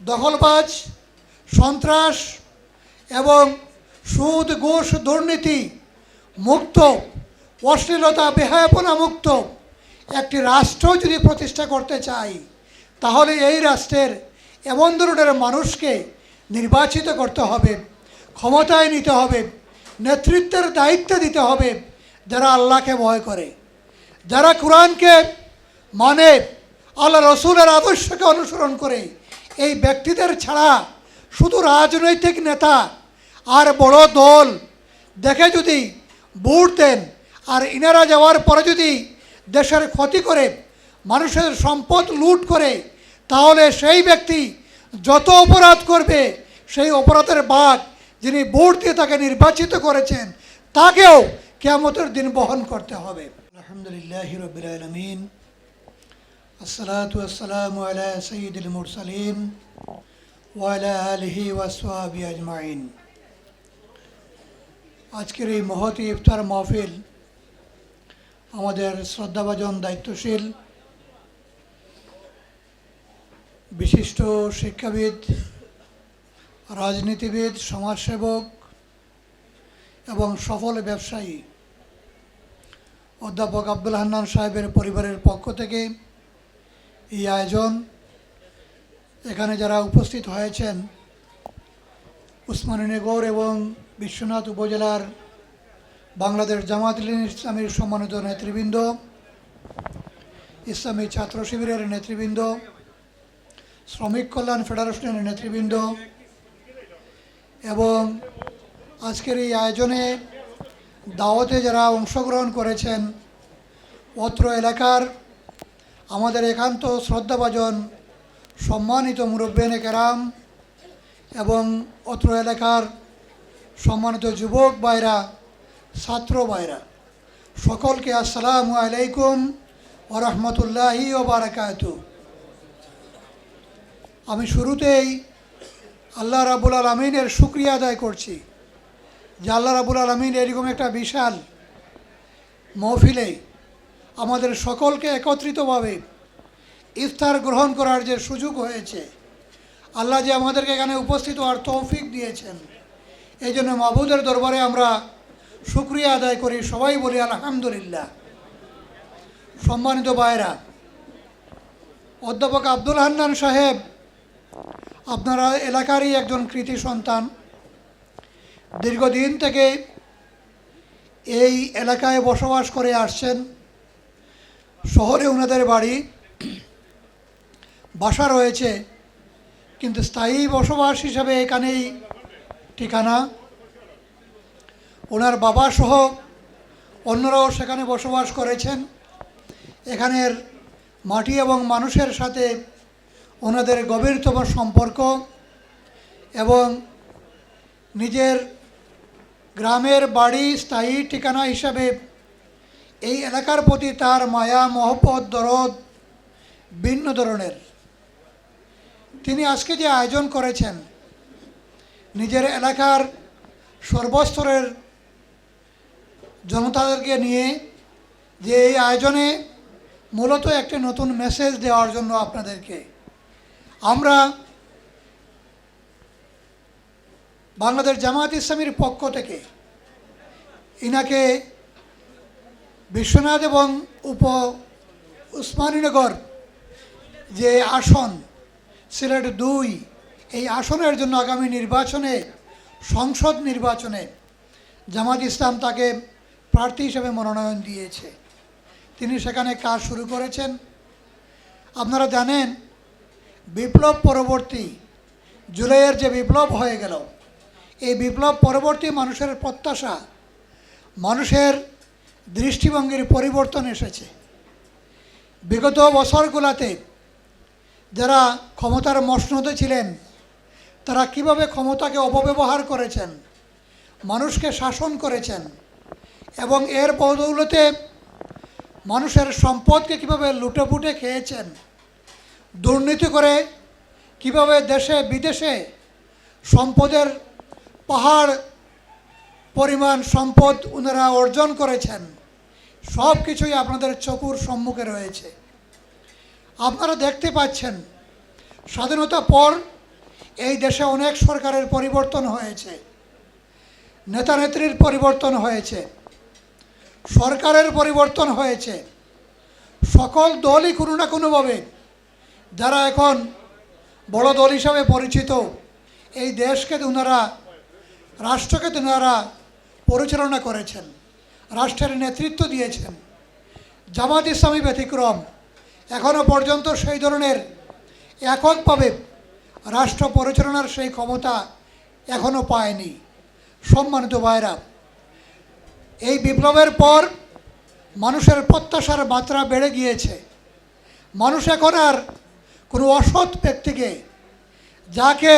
দখলবাজ, সন্ত্রাস এবং সুদ, ঘুষ, দুর্নীতি মুক্ত, অশ্লীলতা, বেহায়াপনা মুক্ত একটি রাষ্ট্র যদি প্রতিষ্ঠা করতে চাই তাহলে এই রাষ্ট্রের এমন ধরনের মানুষকে নির্বাচিত করতে হবে, ক্ষমতায় নিতে হবে, নেতৃত্বের দায়িত্ব দিতে হবে যারা আল্লাহকে ভয় করে। যারা কোরআনকে মানে আল্লাহ রসুলের আদর্শকে অনুসরণ করে এই ব্যক্তিদের ছাড়া শুধু রাজনৈতিক নেতা আর বড় দল। দেখে যদি ভোট দেন আর ইনারা যাওয়ার পরে যদি দেশের ক্ষতি করে, মানুষের সম্পদ লুট করে, তাহলে সেই ব্যক্তি যত অপরাধ করবে, সেই অপরাধের বাঘ যিনি ভোট দিয়ে তাকে নির্বাচিত করেছেন, তাকেও কেয়ামতের দিন বহন করতে হবে। আলহামদুলিল্লাহ রবিল আলমিন। আসসালাতু আসসালামু আলা সঈদুল মুরসালিন ওয়ালা আলহি ওয়াসওয়াবি আজমাইন আজকের এই মহতি ইফতার মাহফিল আমাদের শ্রদ্ধাভাজন দায়িত্বশীল বিশিষ্ট শিক্ষাবিদ, রাজনীতিবিদ, সমাজসেবক এবং সফল ব্যবসায়ী অধ্যাপক আব্দুল হান্নান সাহেবের পরিবারের পক্ষ থেকে এই আয়োজন এখানে যারা উপস্থিত হয়েছেন উসমানীনগর এবং বিশ্বনাথ উপজেলার বাংলাদেশ জামাত ইসলামীর সম্মানিত নেতৃবৃন্দ, ইসলামী ছাত্র শিবিরের নেতৃবৃন্দ, শ্রমিক কল্যাণ ফেডারেশনের নেতৃবৃন্দ এবং আজকের এই আয়োজনে দাওয়াতে যারা অংশগ্রহণ করেছেন, অত্র এলাকার আমাদের একান্ত শ্রদ্ধাভাজন, সম্মানিত মুরব্বেন কেরাম এবং অত্র এলাকার সম্মানিত যুবক ভাইরা, ছাত্র ভাইরা, সকলকে আসসালামু আলাইকুম ও রহমতুল্লাহি ও বারাকাত আমি শুরুতেই আল্লাহ রাবুল আলমিনের শুক্রিয়া আদায় করছি যে আল্লাহ রাবুল আলমিন এরকম একটা বিশাল মহফিলে আমাদের সকলকে একত্রিতভাবে ইফতার গ্রহণ করার যে সুযোগ হয়েছে, আল্লাহ যে আমাদেরকে এখানে উপস্থিত হওয়ার তৌফিক দিয়েছেন। এই জন্য মাহবুদের দরবারে আমরা শুক্রিয়া আদায় করি। সবাই বলি, আলহামদুলিল্লাহ। সম্মানিত ভাইরা অধ্যাপক আব্দুল হান্নান সাহেব আপনারা এলাকারই একজন কৃতি সন্তান। দীর্ঘদিন থেকে এই এলাকায় বসবাস করে আসছেন। শহরে ওনাদের বাড়ি, বাসা রয়েছে, কিন্তু স্থায়ী বসবাস হিসাবে এখানেই ঠিকানা। ওনার বাবা সহ অন্যরাও সেখানে বসবাস করেছেন। এখানের মাটি এবং মানুষের সাথে ওনাদের গভীরতম সম্পর্ক এবং নিজের গ্রামের বাড়ি স্থায়ী ঠিকানা হিসাবে এই এলাকার প্রতি তার মায়া, মহব্বত, দরদ ভিন্ন ধরনের। তিনি আজকে যে আয়োজন করেছেন, নিজের এলাকার সর্বস্তরের জনতাদেরকে নিয়ে যে এই আয়োজনে মূলত একটি নতুন মেসেজ দেওয়ার জন্য আপনাদেরকে আমরা বাংলাদেশ জামায়াত ইসলামীর পক্ষ থেকে ইনাকে বিশ্বনাথ এবং উপ উসমানীনগর যে আসন, সিলেট দুই, এই আসনের জন্য আগামী নির্বাচনে, সংসদ নির্বাচনে জামাত ইসলাম তাকে প্রার্থী হিসেবে মনোনয়ন দিয়েছে। তিনি সেখানে কাজ শুরু করেছেন। আপনারা জানেন, বিপ্লব পরবর্তী, জুলাইয়ের যে বিপ্লব হয়ে গেল, এই বিপ্লব পরবর্তী মানুষের প্রত্যাশা, মানুষের দৃষ্টিভঙ্গির পরিবর্তন এসেছে। বিগত বছরগুলোতে যারা ক্ষমতার মসনদে ছিলেন, তারা কীভাবে ক্ষমতাকে অপব্যবহার করেছেন, মানুষকে শাসন করেছেন এবং এর বদৌলতে মানুষের সম্পদকে কীভাবে লুটেপুটে খেয়েছেন, দুর্নীতি করে কীভাবে দেশে বিদেশে সম্পদের পাহাড়, পরিমাণ সম্পদ ওনারা অর্জন করেছেন সব কিছুই আপনাদের চকুর সম্মুখে রয়েছে। আপনারা দেখতে পাচ্ছেন, স্বাধীনতা পর এই দেশে অনেক সরকারের পরিবর্তন হয়েছে, নেতা নেত্রীর পরিবর্তন হয়েছে, সরকারের পরিবর্তন হয়েছে। সকল দলই কোনো না কোনোভাবে যারা এখন বড় দল হিসাবে পরিচিত, এই দেশকে ওনারা রাষ্ট্রকে ওনারা পরিচালনা করেছেন। রাষ্ট্রের নেতৃত্ব দিয়েছেন জামাত ইসলামী ব্যতিক্রম এখনও পর্যন্ত সেই ধরনের এককভাবে রাষ্ট্র পরিচালনার সেই ক্ষমতা এখনও পায়নি। সম্মানিত ভাইরা এই বিপ্লবের পর মানুষের প্রত্যাশার মাত্রা বেড়ে গিয়েছে। মানুষ এখন আর কোনো অসৎ ব্যক্তিকে যাকে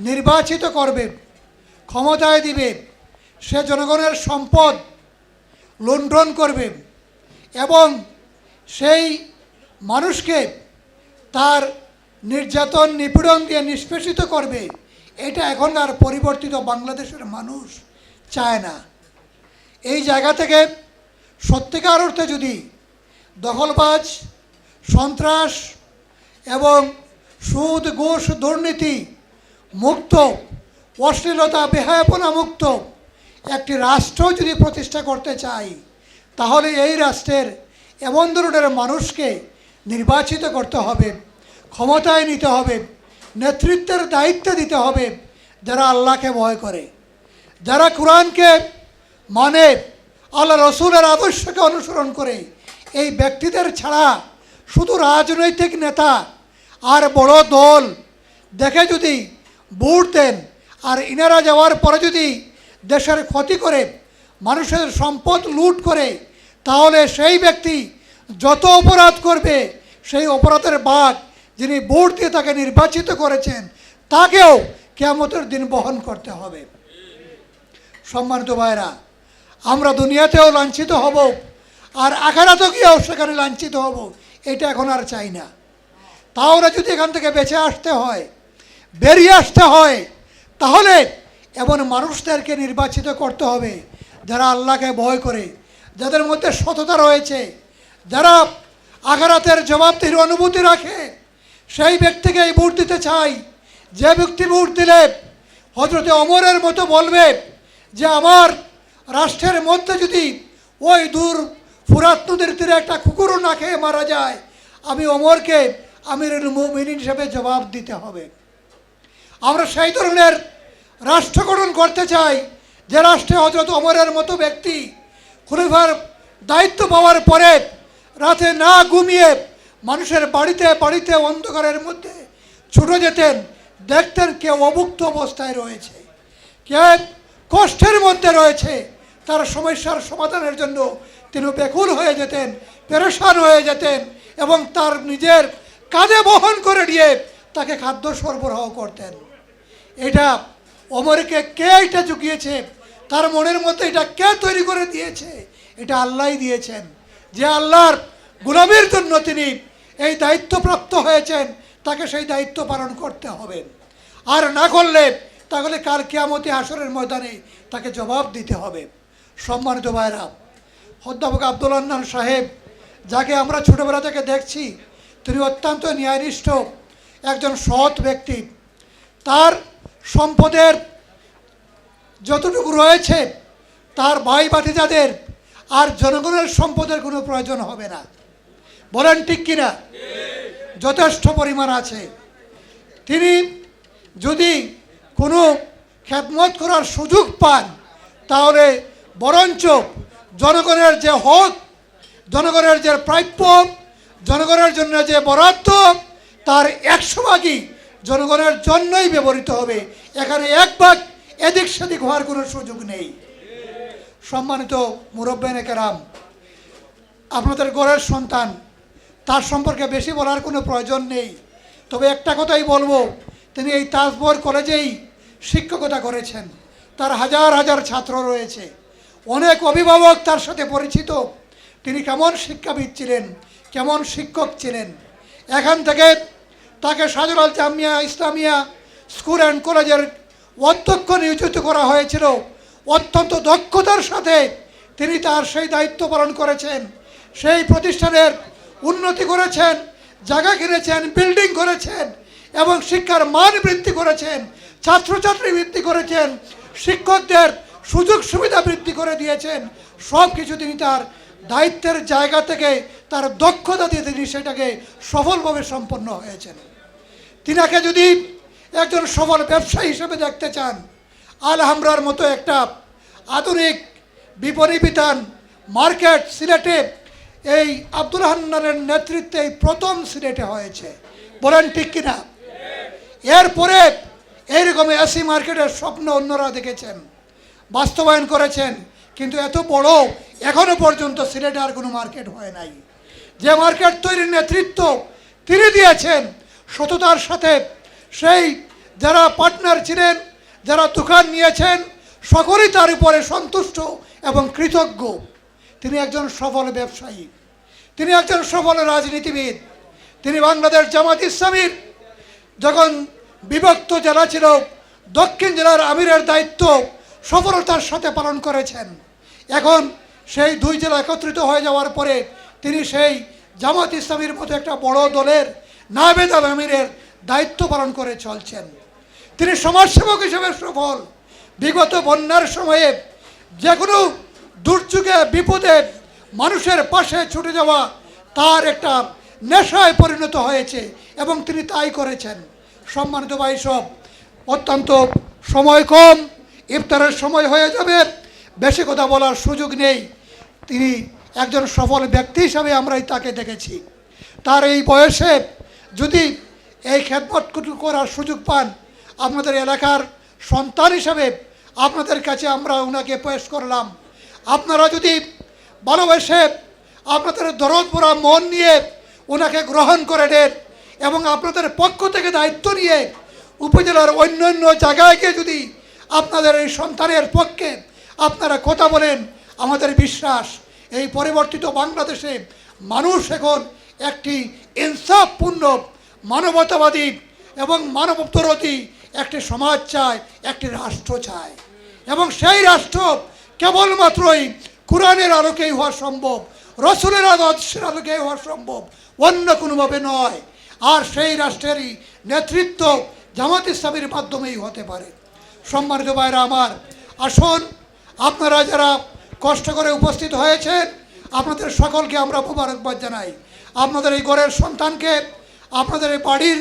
নির্বাচিত করবে, ক্ষমতায় দিবে, সে জনগণের সম্পদ লুণ্ঠন করবে এবং সেই মানুষকে তার নির্যাতন নিপীড়ন দিয়ে নিষ্পেষিত করবে, এটা এখন আর পরিবর্তিত বাংলাদেশের মানুষ চায় না। এই জায়গা থেকে সত্যিকার অর্থে যদি দখলবাজ, সন্ত্রাস এবং সুদ, ঘুষ, দুর্নীতি, মুক্ত, অশ্লীলতা, বেহায়াপনা মুক্ত একটি রাষ্ট্র যদি প্রতিষ্ঠা করতে চাই, তাহলে এই রাষ্ট্রের এমন ধরনের মানুষকে নির্বাচিত করতে হবে, ক্ষমতায় নিতে হবে, নেতৃত্বের দায়িত্ব দিতে হবে যারা আল্লাহকে ভয় করে। যারা কোরআনকে মানে আল্লাহ রসুলের আদর্শকে অনুসরণ করে, এই ব্যক্তিদের ছাড়া শুধু রাজনৈতিক নেতা আর বড় দল দেখে যদি ভোট দেন, আর ইনারা যাওয়ার পরে যদি দেশের ক্ষতি করে, মানুষের সম্পদ লুট করে, তাহলে সেই ব্যক্তি যত অপরাধ করবে, সেই অপরাধের বাঘ যিনি ভোট দিয়ে তাকে নির্বাচিত করেছেন, তাকেও কেয়ামতের দিন বহন করতে হবে। সম্মানিত ভাইরা আমরা দুনিয়াতেও লাঞ্ছিত হব, আর আখারাতেও গিয়েও সেখানে লাঞ্ছিত হব, এটা এখন আর চাই না। তাহলে যদি এখান থেকে বেঁচে আসতে হয়, বেরিয়ে আসতে হয়, তাহলে এমন মানুষদেরকে নির্বাচিত করতে হবে, যারা আল্লাহকে ভয় করে, যাদের মধ্যে সততা রয়েছে, যারা আঘারাতের জবাবদিহির অনুভূতি রাখে, সেই ব্যক্তিকে এই ভোট দিতে চাই। যে ব্যক্তি ভোট দিলে হজরতে অমরের মতো বলবে যে, আমার রাষ্ট্রের মধ্যে যদি ওই দূর ফুরাত নদীর তীরে একটা কুকুরও না খেয়ে মারা যায়, আমি অমরকে আমিরুল মুমিনিন হিসেবে জবাব দিতে হবে। আমরা সেই ধরনের রাষ্ট্র গঠন করতে চাই। যে রাষ্ট্রে হজরত অমরের মতো ব্যক্তি খলিফার দায়িত্ব পাওয়ার পরে রাতে না ঘুমিয়ে মানুষের বাড়িতে বাড়িতে অন্ধকারের মধ্যে ছুটে যেতেন, দেখতেন কেউ অভুক্ত অবস্থায় রয়েছে কে কষ্টের মধ্যে রয়েছে। তার সমস্যার সমাধানের জন্য তিনি বেকুল হয়ে যেতেন, পেরেশান হয়ে যেতেন এবং তার নিজের কাজে বহন করে নিয়ে তাকে খাদ্য সরবরাহ করতেন। এটা অমরকে কে এটা চুকিয়েছে তার মনের মধ্যে এটা কে তৈরি করে দিয়েছে? এটা আল্লাহই দিয়েছেন। যে আল্লাহর গুলামের জন্য তিনি এই দায়িত্বপ্রাপ্ত হয়েছেন, তাকে সেই দায়িত্ব পালন করতে হবে। আর না করলে তাহলে কার কেয়ামতি আসরের ময়দানে তাকে জবাব দিতে হবে। সম্মানিত ভাইরা অধ্যাপক আব্দুল আন্নান সাহেব, যাকে আমরা ছোটোবেলা থেকে দেখছি, তিনি অত্যন্ত ন্যায়নিষ্ঠ একজন সৎ ব্যক্তি। তার সম্পদের যতটুকু রয়েছে, তার ভাই ভাতিজাদের আর জনগণের সম্পদের কোনো প্রয়োজন হবে না। বলেন ঠিক কিনা? যথেষ্ট পরিমাণ আছে। তিনি যদি কোনো খ্যাতমত করার সুযোগ পান, তাহলে বরঞ্চ জনগণের যে হক, জনগণের যে প্রাপ্য, জনগণের জন্য যে বরাদ্দ, তার একশো ভাগই জনগণের জন্যই ব্যবহৃত হবে। এখানে এক ভাগ এদিক সেদিক হওয়ার কোনো সুযোগ নেই। সম্মানিত মুরব্বেন কেরাম, আপনাদের গড়ের সন্তান, তার সম্পর্কে বেশি বলার কোনো প্রয়োজন নেই। তবে একটা কথাই বলব, তিনি এই তাজবর কলেজেই শিক্ষকতা করেছেন। তার হাজার হাজার ছাত্র রয়েছে। অনেক অভিভাবক তার সাথে পরিচিত। তিনি কেমন শিক্ষাবিদ ছিলেন, কেমন শিক্ষক ছিলেন। এখান থেকে তাকে সাজুলাল জামিয়া ইসলামিয়া স্কুল অ্যান্ড কলেজের অধ্যক্ষ নিয়োজিত করা হয়েছিল। অত্যন্ত দক্ষতার সাথে তিনি তার সেই দায়িত্ব পালন করেছেন। সেই প্রতিষ্ঠানের উন্নতি করেছেন, জায়গা কিনেছেন, বিল্ডিং করেছেন এবং শিক্ষার মান বৃদ্ধি করেছেন, ছাত্রছাত্রী বৃদ্ধি করেছেন, শিক্ষকদের সুযোগ সুবিধা বৃদ্ধি করে দিয়েছেন। সব কিছু তিনি তার দায়িত্বের জায়গা থেকে, তার দক্ষতা দিয়ে তিনি সেটাকে সফলভাবে সম্পন্ন হয়েছেন। তিনাকে যদি একজন সফল ব্যবসায়ী হিসেবে দেখতে চান আল আলহামরার মতো একটা আধুনিক বিপণী বিধান মার্কেট সিলেটে, এই আব্দুল হান্নানের নেতৃত্বে এই প্রথম সিলেটে হয়েছে। বলেন ঠিক কিনা? এরপরে এইরকম এসি মার্কেটের স্বপ্ন অন্যরা দেখেছেন, বাস্তবায়ন করেছেন, কিন্তু এত বড় এখনও পর্যন্ত সিলেটে আর কোনো মার্কেট হয় নাই। যে মার্কেট তৈরির নেতৃত্ব তিনি দিয়েছেন সততার সাথে সেই যারা পার্টনার ছিলেন, যারা দোকান নিয়েছেন, সকলেই তার উপরে সন্তুষ্ট এবং কৃতজ্ঞ। তিনি একজন সফল ব্যবসায়ী। তিনি একজন সফল রাজনীতিবিদ। তিনি বাংলাদেশ জামাত ইসলামীর যখন বিভক্ত জেলা ছিল, দক্ষিণ জেলার আমিরের দায়িত্ব সফলতার সাথে পালন করেছেন। এখন সেই দুই জেলা একত্রিত হয়ে যাওয়ার পরে তিনি সেই জামাত ইসলামীর মতো একটা বড় দলের নাবেদ আল আমিরের দায়িত্ব পালন করে চলছেন। তিনি সমাজসেবক হিসেবে সফল। বিগত বন্যার সময়ে যে কোনো দুর্যোগে, বিপদে মানুষের পাশে ছুটে যাওয়া তার একটা নেশায় পরিণত হয়েছে এবং তিনি তাই করেছেন। সম্মানিত ভাই সব, অত্যন্ত সময় কম, ইফতারের সময় হয়ে যাবে, বেশি কথা বলার সুযোগ নেই। তিনি একজন সফল ব্যক্তি হিসাবে আমরাই তাকে দেখেছি। তার এই বয়সে যদি এই খেদমত করার সুযোগ পান, আপনাদের এলাকার সন্তান হিসাবে আপনাদের কাছে আমরা ওনাকে পেশ করলাম। আপনারা যদি ভালোবেসে আপনাদের দরদ ভরা মন নিয়ে ওনাকে গ্রহণ করে নেন এবং আপনাদের পক্ষ থেকে দায়িত্ব নিয়ে উপজেলার অন্য অন্য জায়গায় গিয়ে যদি আপনাদের এই সন্তানের পক্ষে আপনারা কথা বলেন, আমাদের বিশ্বাস, এই পরিবর্তিত বাংলাদেশে মানুষ এখন একটি ইনসাফপূর্ণ মানবতাবাদী এবং মানবতরতি একটি সমাজ চায়, একটি রাষ্ট্র চায়। এবং সেই রাষ্ট্র কেবলমাত্রই কোরআনের আলোকেই হওয়া সম্ভব, রসুলের আদর্শের আলোকেই হওয়া সম্ভব, অন্য কোনোভাবে নয়। আর সেই রাষ্ট্রেরই নেতৃত্ব জামাত ইসলামের মাধ্যমেই হতে পারে। সম্মানিত ভাইরা আমার, আসুন আপনারা যারা কষ্ট করে উপস্থিত হয়েছেন আপনাদের সকলকে আমরা মোবারকবাদ জানাই। আপনাদের এই ঘরের সন্তানকে, আপনাদের এই বাড়ির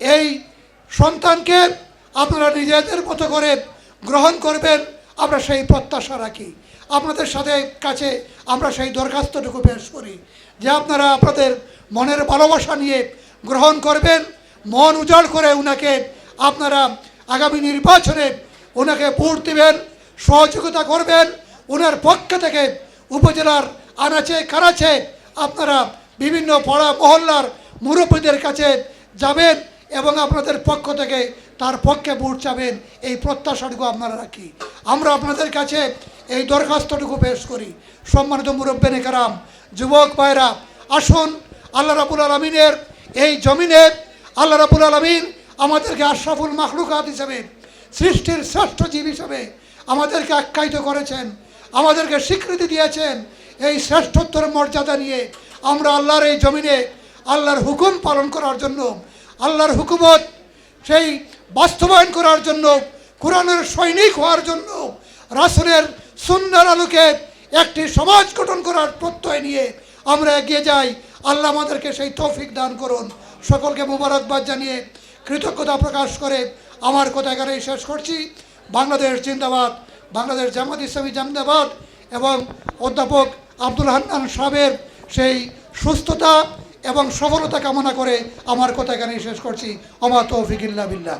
এই সন্তানকে আপনারা নিজেদের মতো করে গ্রহণ করবেন, আমরা সেই প্রত্যাশা রাখি। আপনাদের সাথে কাছে আমরা সেই দরখাস্তটুকু পেশ করি, যে আপনারা আপনাদের মনের ভালোবাসা নিয়ে গ্রহণ করবেন, মন উজাড় করে ওনাকে আপনারা আগামী নির্বাচনে ওনাকে ভোট দেবেন, সহযোগিতা করবেন ওনার পক্ষ থেকে উপজেলার আনাচে কানাচে আপনারা বিভিন্ন পড়া মহল্লার মুরব্বীদের কাছে যাবেন এবং আপনাদের পক্ষ থেকে তার পক্ষে ভোট চাবেন, এই প্রত্যাশাটুকু আপনারা রাখি। আমরা আপনাদের কাছে এই দরখাস্তটুকু পেশ করি। সম্মানিত মুরব্বেন কারাম যুবক ভাইরা, আসুন, আল্লাহ রাবুল আলমিনের এই জমিনে আল্লাহ রাবুল আলমিন আমাদেরকে আশরাফুল মাখলুকাত হিসেবে, সৃষ্টির শ্রেষ্ঠ জীব হিসেবে আমাদেরকে আখ্যায়িত করেছেন, আমাদেরকে স্বীকৃতি দিয়েছেন এই শ্রেষ্ঠত্বের মর্যাদা নিয়ে আমরা আল্লাহর এই জমিনে আল্লাহর হুকুম পালন করার জন্য, আল্লাহর হুকুমত সেই বাস্তবায়ন করার জন্য, কোরআনের সৈনিক হওয়ার জন্য, রাসুলের সুন্দর আলোকে একটি সমাজ গঠন করার প্রত্যয় নিয়ে আমরা এগিয়ে যাই। আল্লাহ আমাদেরকে সেই তৌফিক দান করুন। সকলকে মোবারকবাদ জানিয়ে কৃতজ্ঞতা প্রকাশ করে আমার কথা এখানেই শেষ করছি। বাংলাদেশ জিন্দাবাদ, বাংলাদেশ জামাত ইসলামী জামদাবাদ এবং অধ্যাপক আব্দুল হান্নান সাহেবের সেই সুস্থতা এবং সফলতা কামনা করে আমার কথা এখানেই শেষ করছি। অমা তৌফিকিল্লা বিল্লা